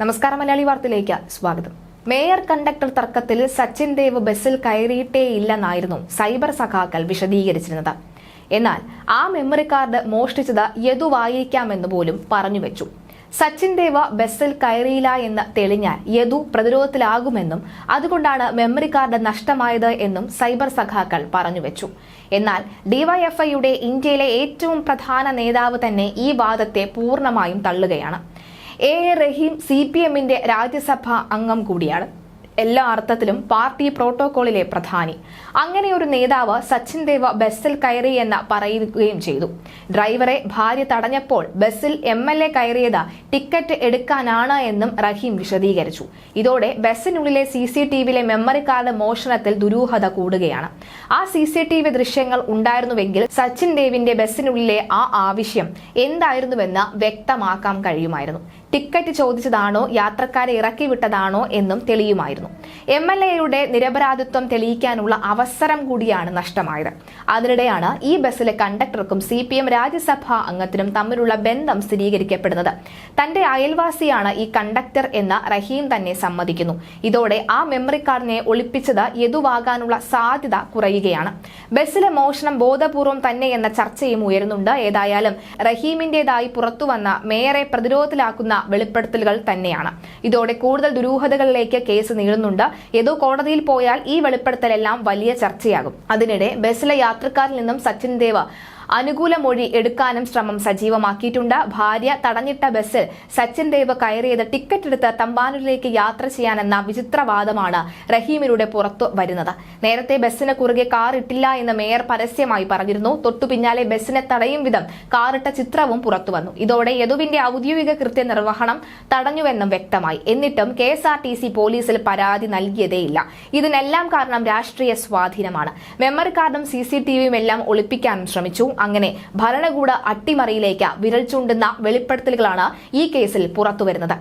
നമസ്കാരം മലയാളി വാർത്തയിലേക്ക് സ്വാഗതം. മേയർ കണ്ടക്ടർ തർക്കത്തിൽ സച്ചിൻ ദേവ് ബസ്സിൽ കയറിയിട്ടേയില്ലെന്നായിരുന്നു സൈബർ സഖാക്കൾ വിശദീകരിച്ചിരുന്നത്. എന്നാൽ ആ മെമ്മറി കാർഡ് മോഷ്ടിച്ചത് യദുവായിരിക്കാമെന്ന് പോലും പറഞ്ഞു വെച്ചു. സച്ചിൻ ദേവ ബസ്സിൽ കയറിയില്ല എന്ന് തെളിഞ്ഞാൽ യദു പ്രതിരോധത്തിലാകുമെന്നും അതുകൊണ്ടാണ് മെമ്മറി കാർഡ് നഷ്ടമായത് എന്നും സൈബർ സഖാക്കൾ പറഞ്ഞുവെച്ചു എന്നാൽ ഡിവൈഎഫ്ഐയുടെ ഇന്ത്യയിലെ ഏറ്റവും പ്രധാന നേതാവ് തന്നെ ഈ വാദത്തെ പൂർണമായും തള്ളുകയാണ്. A A Rahim C P എമ്മിന്റെ രാജ്യസഭാ അംഗം കൂടിയാണ്. എല്ലാ അർത്ഥത്തിലും പാർട്ടി പ്രോട്ടോകോളിലെ പ്രധാനി. അങ്ങനെ ഒരു നേതാവ് സച്ചിൻ ദേവ ബസ്സിൽ കയറി എന്ന് പറയുകയും ചെയ്തു. ഡ്രൈവറെ ഭാര്യ തടഞ്ഞപ്പോൾ ബസ്സിൽ എം എൽ എ കയറിയത് ടിക്കറ്റ് എടുക്കാനാണ് എന്നും റഹീം വിശദീകരിച്ചു. ഇതോടെ ബസ്സിനുള്ളിലെ സി സി ടി വിയിലെ മെമ്മറി കാർഡ് മോഷണത്തിൽ ദുരൂഹത കൂടുകയാണ്. ആ സി സി ടി വി ദൃശ്യങ്ങൾ ഉണ്ടായിരുന്നുവെങ്കിൽ സച്ചിൻ ദേവിന്റെ ബസ്സിനുള്ളിലെ ആ ആവശ്യം എന്തായിരുന്നുവെന്ന് വ്യക്തമാക്കാൻ കഴിയുമായിരുന്നു. ടിക്കറ്റ് ചോദിച്ചതാണോ യാത്രക്കാരെ ഇറക്കി വിട്ടതാണോ എന്നും തെളിയുമായിരുന്നു. എം എൽ എയുടെ നിരപരാധിത്വം തെളിയിക്കാനുള്ള അവസരം കൂടിയാണ് നഷ്ടമായത്. അതിനിടെയാണ് ഈ ബസ്സിലെ കണ്ടക്ടർക്കും സി പി എം രാജ്യസഭാ അംഗത്തിനും തമ്മിലുള്ള ബന്ധം സ്ഥിരീകരിക്കപ്പെടുന്നത്. തന്റെ അയൽവാസിയാണ് ഈ കണ്ടക്ടർ എന്ന റഹീം തന്നെ സമ്മതിക്കുന്നു. ഇതോടെ ആ മെമ്മറി കാർഡിനെ ഒളിപ്പിച്ചത് യതുവാകാനുള്ള സാധ്യത കുറയുകയാണ്. ബസ്സിലെ മോഷണം ബോധപൂർവം തന്നെ എന്ന ചർച്ചയും ഉയരുന്നുണ്ട്. ഏതായാലും റഹീമിന്റേതായി പുറത്തുവന്ന മേയറെ പ്രതിരോധത്തിലാക്കുന്ന വെളിപ്പെടുത്തലുകൾ തന്നെയാണ്. ഇതോടെ കൂടുതൽ ദുരൂഹതകളിലേക്ക് കേസ് നീളുന്നുണ്ട് ഏതോ കോടതിയിൽ പോയാൽ ഈ വെളിപ്പെടുത്തലെല്ലാം വലിയ ചർച്ചയാകും. അതിനിടെ ബസ്സിലെ യാത്രക്കാരിൽ നിന്നും സച്ചിൻ ദേവ് അനുകൂല മൊഴി എടുക്കാനും ശ്രമം സജീവമാക്കിയിട്ടുണ്ട്. ഭാര്യ തടഞ്ഞിട്ട ബസ്സിൽ സച്ചിൻ ദേവ് കയറിയത് ടിക്കറ്റ് എടുത്ത് തമ്പാനൂരിലേക്ക് യാത്ര ചെയ്യാനെന്ന വിചിത്രവാദമാണ് റഹീമിലൂടെ പുറത്തു വരുന്നത്. നേരത്തെ ബസ്സിന് കുറുകെ കാർ ഇട്ടില്ല എന്ന് മേയർ പരസ്യമായി പറഞ്ഞിരുന്നു. തൊട്ടു പിന്നാലെ ബസ്സിനെ തടയും വിധം കാറിട്ട ചിത്രവും പുറത്തു വന്നു. ഇതോടെ യദുവിന്റെ ഔദ്യോഗിക കൃത്യനിർവഹണം തടഞ്ഞുവെന്നും വ്യക്തമായി. എന്നിട്ടും K S R T C പോലീസിൽ പരാതി നൽകിയതേയില്ല. ഇതിനെല്ലാം കാരണം രാഷ്ട്രീയ സ്വാധീനമാണ്. മെമ്മറി കാർഡും സി സി ടി വിയും എല്ലാം ഒളിപ്പിക്കാനും ശ്രമിച്ചു. അങ്ങനെ ഭരണകൂട അട്ടിമറിയിലേക്ക് വിരൽ ചൂണ്ടുന്ന വെളിപ്പെടുത്തലുകളാണ് ഈ കേസിൽ പുറത്തുവരുന്നത്.